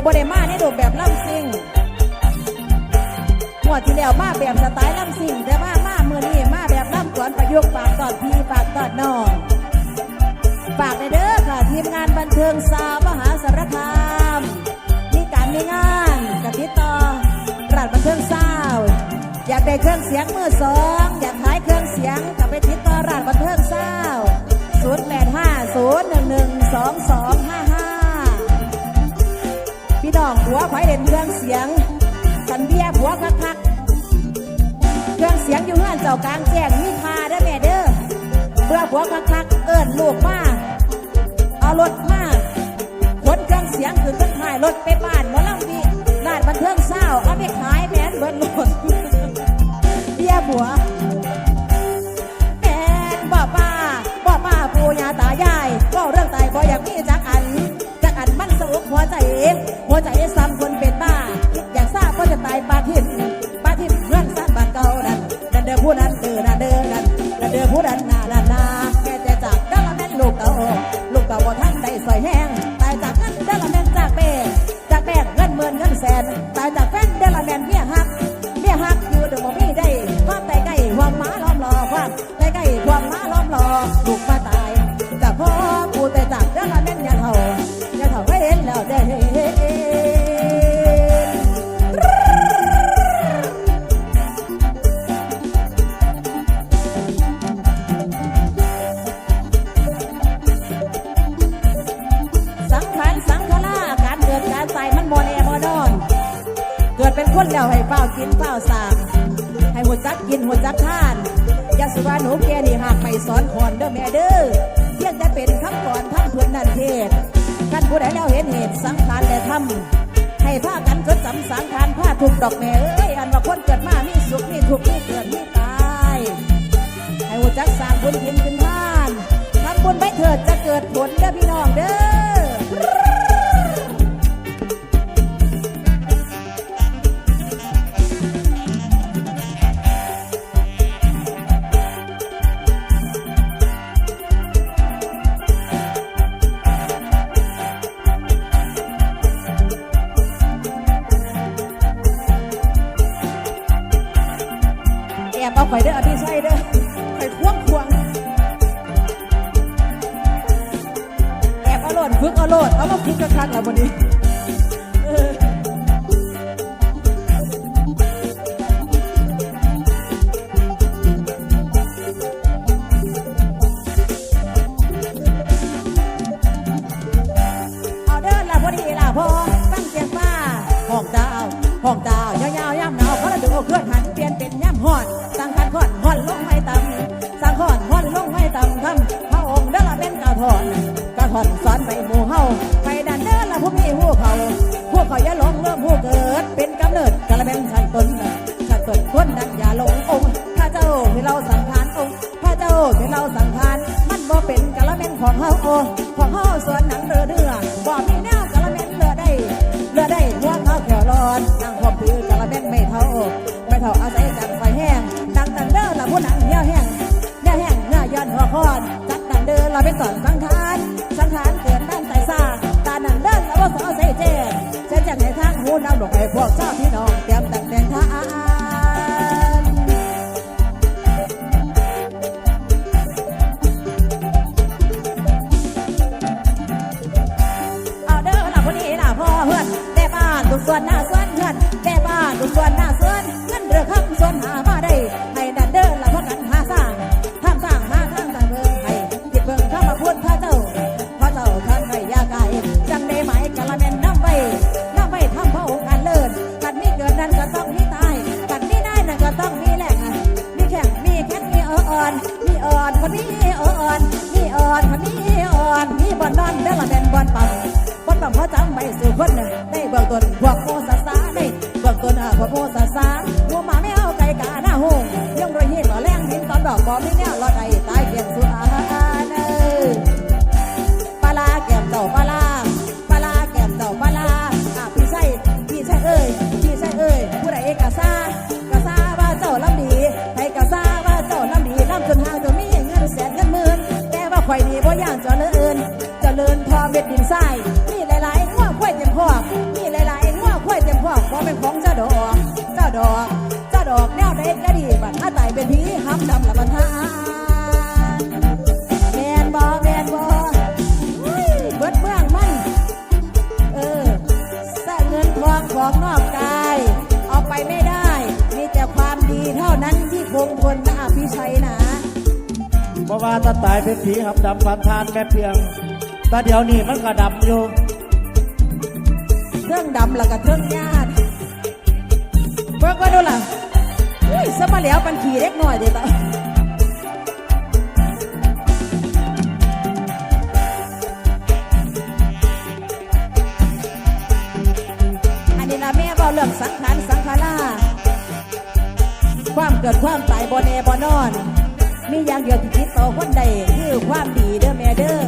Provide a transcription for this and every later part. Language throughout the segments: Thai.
นี้บ่ได้มาในรูปแบบล่ำซิงหัวที่แล้วมาแบบสไตล์ล่ำซิงแต่ว่ามาเมื่อนี้มาแบบล่ำสวนประยุกต์ปากตอดพี่ปากตอดนองปากในเด้อค่ะทีมงานบันเทิงสาวมหาสารคาม มีการมีงานกับติดต่อรัดบันเทิงสาวอยากได้เครื่องเสียงมือสองอยากขายเครื่องเสียงกับไปติดต่อรัดบันเทิงสาวศูนย์แปดห้าศูนย์หนึ่งหนึ่งสองสอง น้องหัวไผเด่นเครื่องเสียงกันเบียหัวคักคักเครื่องเสียงอยู่เฮือนเจ้ากลางแจ้งมีพาเด้อแม่เด้อเบื่อผัวคักคักเอิ้นลูกมาเอารถมาขนเครื่องเสียงขึ้นต้นไม้รถไปบ้านหมอลำบีลาดบันเทิงเศร้าเอาไปขายแผนเบิดรถเบี้ยผัว หัวใจ หัวใจซ้ำคนเป็นบ้า อยากทราบว่าจะตายปาทิมปาทิมเพื่อนสั้นบ้านเก่านั่นนั่นเด้อผู้นั้นเด้อนั่นเด้อนั่นนั่นเด้อผู้นั้นนานั่นนาแกจะจากดัลละแม่นลูกเต่าลูกเต่าบ่าทันได้สอยแห้งตายจากนั้นดัลละแม่นจากแม่จากแม่เงินหมื่นเงินแสน ตายจากแฟนดัลละแม่นเมียหักเมียหักอยู่เดี๋ยวบ่มีได้ความแต่ใกล้ความหมาล้อมรอความแต่ใกล้ความหมาล้อมรอลูก เกิดเป็นคนแล้วให้เฝ้ากินเฝ้าสามให้หัวจักกินหัวจักทานอยาสุว่าหนูแกนี่หากไม่สอนขอนเด้อแม่เด้อเพียงแต่เป็นคำก่อนทั้งเพื่อนนันเทศกันผู้ใดแล้วเห็นเหตุสังขารและทำให้ผ้ากันจดจำสังขารผ้าถูกดอกแม่เอ้ยอันว่าคนเกิดมามีสุขมีทุกข์มีเกิดมีตายให้หัวจักสร้างบุญกินขึ้นทานทำบุญไปเถิดจะเกิดผลเด้อพี่ บเอาไข่เด้ออภิชัยเด้อไข่ควงควงแอบเอาโลดฝึกเอาโลดเอามาฝึกกระคักแล้ววันนี้ นิดกระแบงชันตนชันตนคนนั้นอย่าหลงองค์พระเจ้าที่เราสังขารองค์พระเจ้าที่เราสังขารมันบ่เป็นกระแบงของเฮาโอของเฮาส่วนหนังเรือเดือบ่มีแนวกระแบงเรือได้เรือได้หัวเขาแขวร้อนนั่งความถือกระแบงไม่เท่าไม่เท่าอาศัยกันไฟแห้งดังตันเด้อละผู้หนังเหี่ยวแห้งเหี่ยวแห้งเนื้อย้อนหัวคอนจัดดันเด้อเราเป็นสอนสังขารสังขารเกิดด้านใจซ่าตาหนันเด้อละว่าสอใส่แจ้งเช่นจากในทางหูน้ำดอกไม้พวก คนบางเขาจำไม่สู่คนน่ะได้เบิกตนพวกโมสสาได้เบิกตนอะพวกโมสสาหัวมาไม่เอาไก่กาหน้าหงยังรอยเหินต่อแรงหินตอนดอกบอมีแนวรอดใดตายเกียงสุอาเนยปลาลาแก้มเจ้าปลาลาปลาลาแก้มเจ้าปลาลาอะพี่ใช่พี่ใช่เอ้ยพี่ใช่เอ้ยผู้ใดกะซากะซาว่าเจ้าลำดีให้กะซาว่าเจ้าลำดีลำจนหางจนมีเงินแสนเงินหมื่นแต่ว่าข่อยนี่บ่ย่างเจริญเจริญพอเม็ดดินทราย มีหลายๆหัวควายเต็มคอกมีหของเจ้าดอกเจ้าดอกเจ้าดอกแนวเด็กก็ดีบัดถ้าตายเป็นผีห้ำดำละบันทานแมนบอแมนบออุ้ยเบิดเมืองมันเออสร้างเงินทองของนอกกาย เอาไปไม่ได้ มีแต่ความดีเท่านั้นที่คงทนนะอภิชัยนะเพราะว่าถ้าตายเป็นผีหับดำพันทานแม่เพียง แต่เดี๋ยวนี้มันก็ดำอยู่ เครื่องดำแล้วก็เครื่องญาติเบิกว่าดูล่ะอุ้ยสมาแล้วปันขี่เล็กหน่อยเดี๋ยวต่ออันนี้ละแม่เบาเรื่องสังขารสังขาราความเกิดความตายบนเอบนอน มีอย่างเดียวที่คิดต่อคนใดคือความดีเด้อแม่เด้อ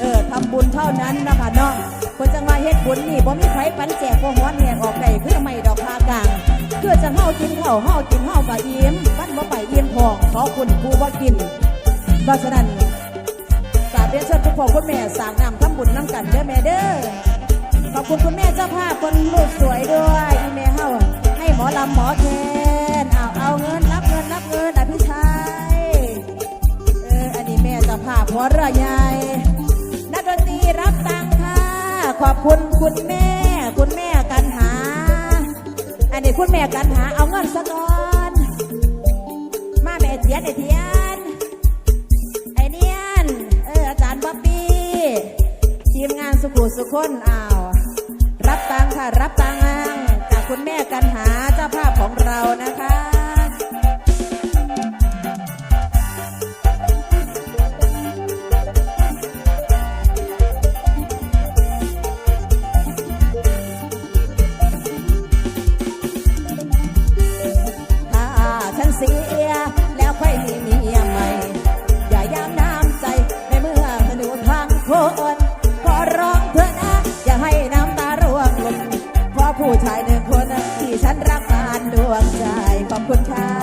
เออทำบุญเท่านั้นนะคะ เนาะคนจังมาเฮ็ดบุญนี่บ่มีใครปันแจกบ่ฮ้อนแหงออกได้คือไม่ดอกพากลางเพื่อจะเฮากินข้าวเฮากินเฮาก็อิ่มปั้นบ่ไปอิ่มท้องขอคุณครูบ่กินเพราะฉะนั้นกราบเรียนเชิญทุกพ่อคุณแม่สร้างน้ำทำบุญน้ำกันเด้อแม่เด้อขอบคุณคุณแม่เจ้าภาพคนลูกสวยด้วยอีแม่เฮาให้หมอลำหมอแคนเอาเอาเงินรับเงินรับเงินอภิชัยเอออันนี้แม่เจะภาพหัวเรือใหญ่นักดนตรีรับตัง ขอบคุณคุณแม่ คุณแม่กันหา อันนี้คุณแม่กันหา เอาเงินซะก่อน มาแม่เทียนไอเทียน ไอเนียน เอออาจารย์บ๊อบบี้ ทีมงานสุขุสุคนอ้าว รับตังค่ะ รับตังจากคุณแม่กันหาเจ้าภาพของเรานะ ชายหนึ่งคนที่ฉันรักมานดวงใจขอบคุณค่ะ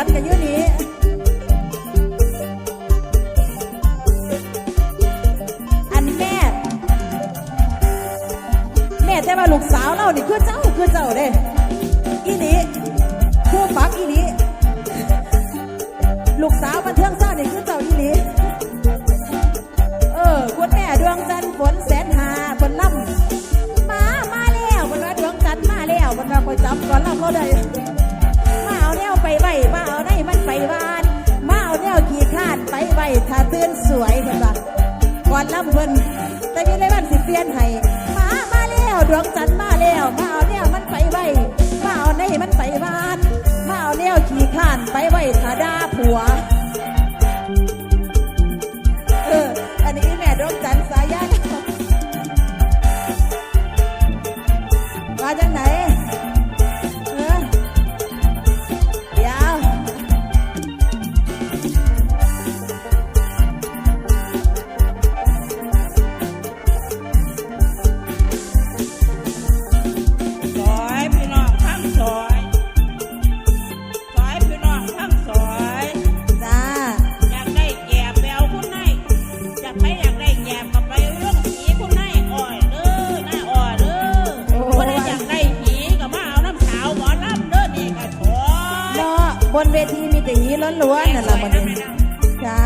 กันกับยุนีอันแม่ แม่แต่ว่าลูกสาวเรานี่คือเจ้าคือเจ้าเด้อีนี่ครูปรับอีนี่ลูกสาวบันเทิงเศร้านี่คือเจ้าอีนี่เออคุณแม่ดวงจันทร์ฝนแสนหาฝนล่ำมา มาแล้วคุณว่าดวงจันทร์มาแล้วคุณว่าคอยจับก่อนล่ำเขาได้ วถ้าตือนสวยเห็นปะก่อนล่ำเพิ่นแต่มีอะไรบ้านสิเปลี่ยนให้มามาแล้วดวงจันทร์มาแล้วมาเอาแนวมันไปไหวมาเอาได้มันไปบ้านมาเอาแนวขี่ข้านไปไหวถ้าด่าผัวเอออันนี้แม่ดวงจันทร์สายันมาจากไหน ทีมีแต่ยีล้วนๆนั่นแหละมันจ้า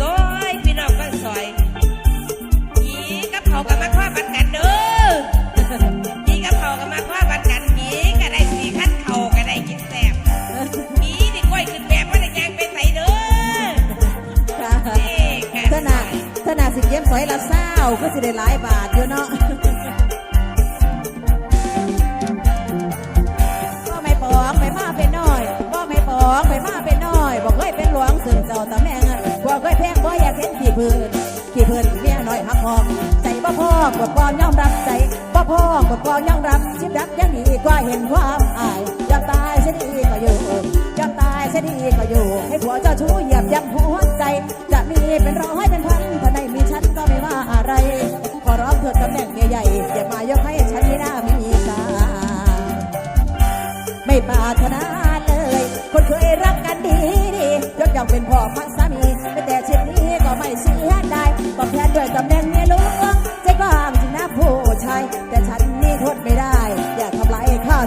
ซอยพี่น้องก็ซอยผีกับเขาก็มาคว้าบันกันเด้อผีกับเขาก็มาคว้าบันกันผีก็ได้สีคัดเขาก็ได้กินแซ่บผีนี่ก้อยขึ้นแบบว่าจะยางไปใส่เด้อจ้าเอ๊ะแกธนาธนาสิเก็บสอยละเศร้าก็สิได้หลายบาทอยู่เนาะ งซึ่งเจ้าตาแม่เงินบ่เคยแพงบ่อยากเห็นขี้พื้นขี้พื้นเมียน้อยหักหอมใจบ่พ่อกดปอนยอมรับใจบ่พ่อกดปอนยอมรับชิบดักยังดีกว่าเห็นความอายยอมตายเสียดีก็อยู่ยอมตายเสียดีก็อยู่ ให้ผัวเจ้าชู้เหยียบยำหัวใจ จะมีเป็นร้อยเป็นพันถ้าได้มีฉันก็ไม่ว่าอะไรขอร้องเถิดตำแหน่งใหญ่ๆอย่ามายกให้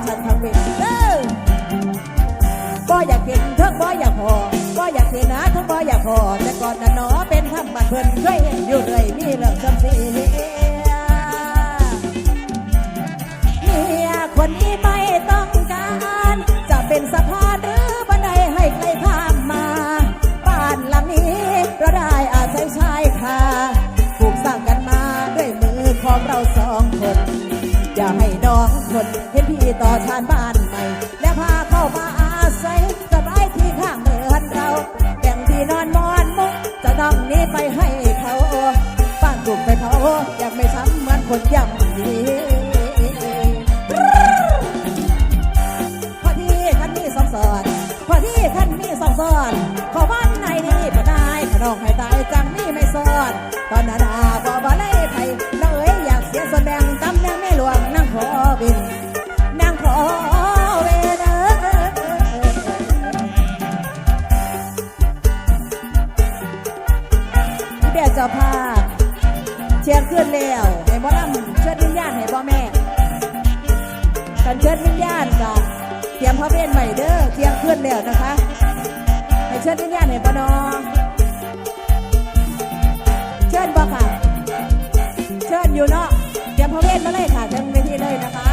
สันทำเป็นเด้อบ่อยากกินทั้งบ่อยากพอบ่อยากเสียนะทั้งบ่อยากพอแต่ก่อนนั้นหนอเป็นทำบัตรเพิ่นเคยเห็นอยู่เลยมีเรื่องจำเสี ต่อชานบ้านใหม่ และพาเข้ามาอาศัยสบายที่ข้างเหมือนเราแบ่งที่นอนมอนมุกจะต้องนี้ไปให้เขาบ้านกลุ่มไปเขาอยากไม่ช้ำเหมือนคนย่ำดีพอที่ท่านมีสองสอนพอที่ท่านมีสองสอนขอบ้านในนี่ปนายขนองให้ตายจังนี่ไม่สอนตอนนั้นาด้ไเชียงขึ้นแล้วให้หมอนำเชิดวิญญาณให้พ่อแม่กันเชิดวิญญาณจ้ะเตรียมพระเวทใหม่เด้อเที่ยงคืนแล้วนะคะให้เชิดวิญญาณเห็นปนอเชิญบ่ค่ะ เชิญอยู่เนาะเตรียมพระเวทมาเลยค่ะทั้งเวทีเลยนะคะ